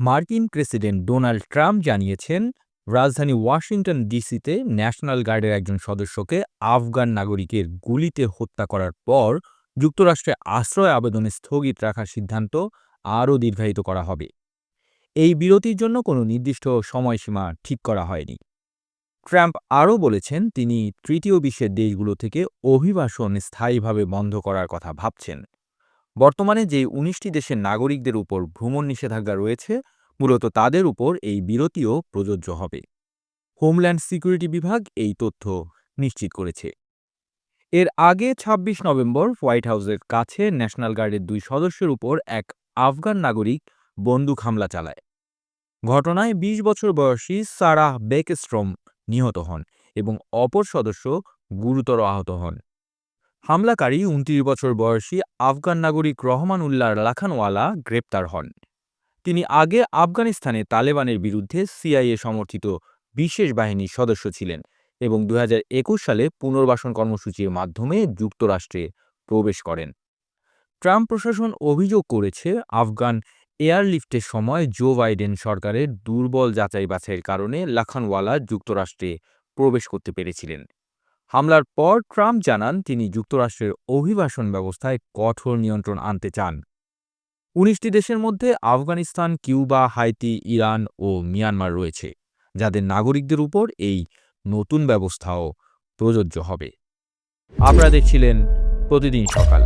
মার্কিন president Donald Trump জানিয়েছেন, রাজধানী ওয়াশিংটন ডিসিতে ন্যাশনাল গার্ডের একজন সদস্যকে আফগান নাগরিকের গুলিতে হত্যা করার পর যুক্তরাষ্ট্রে আশ্রয় আবেদনে স্থগিত রাখার সিদ্ধান্ত আরও দীর্ঘায়িত করা হবে। এই বিরতির জন্য কোনো নির্দিষ্ট সময়সীমা ঠিক করা হয়নি। ট্রাম্প আরও বলেছেন, তিনি তৃতীয় বিশ্বের দেশগুলো থেকে অভিবাসন স্থায়ীভাবে বন্ধ করার কথা ভাবছেন। বর্তমানে যে উনিশটি দেশের নাগরিকদের উপর ভ্রমণ নিষেধাজ্ঞা রয়েছে, মূলত তাদের উপর এই বিরতিও প্রযোজ্য হবে। হোমল্যান্ড সিকিউরিটি বিভাগ এই তথ্য নিশ্চিত করেছে। এর আগে ২৬ নভেম্বর হোয়াইট হাউসের কাছে ন্যাশনাল গার্ডের দুই সদস্যের উপর এক আফগান নাগরিক বন্দুক হামলা চালায়। ঘটনায় ২০ বছর বয়সী সারাহ বেকস্ট্রম নিহত হন এবং অপর সদস্য গুরুতর আহত হন। হামলাকারী উনত্রিশ বছর বয়সী আফগান নাগরিক রহমান উল্লাহ লাখানওয়ালা গ্রেপ্তার হন। তিনি আগে আফগানিস্তানে তালেবানের বিরুদ্ধে সিআইএ সমর্থিত বিশেষ বাহিনীর সদস্য ছিলেন এবং দু হাজার একুশ সালে পুনর্বাসন কর্মসূচির মাধ্যমে যুক্তরাষ্ট্রে প্রবেশ করেন। ট্রাম্প প্রশাসন অভিযোগ করেছে, আফগান এয়ারলিফটের সময় জো বাইডেন সরকারের দুর্বল যাচাই বাছাইয়ের কারণে লাখানওয়ালা যুক্তরাষ্ট্রে প্রবেশ করতে পেরেছিলেন। হামলার পর ট্রাম্প জানান তিনি যুক্তরাষ্ট্রের অভিবাসন ব্যবস্থায় কঠোর নিয়ন্ত্রণ আনতে চান। উনিশটি দেশের মধ্যে আফগানিস্তান, কিউবা, হাইতি, ইরান ও মিয়ানমার রয়েছে, যাদের নাগরিকদের উপর এই নতুন ব্যবস্থাও প্রযোজ্য হবে। আপনারা দেখছিলেন প্রতিদিন সকাল।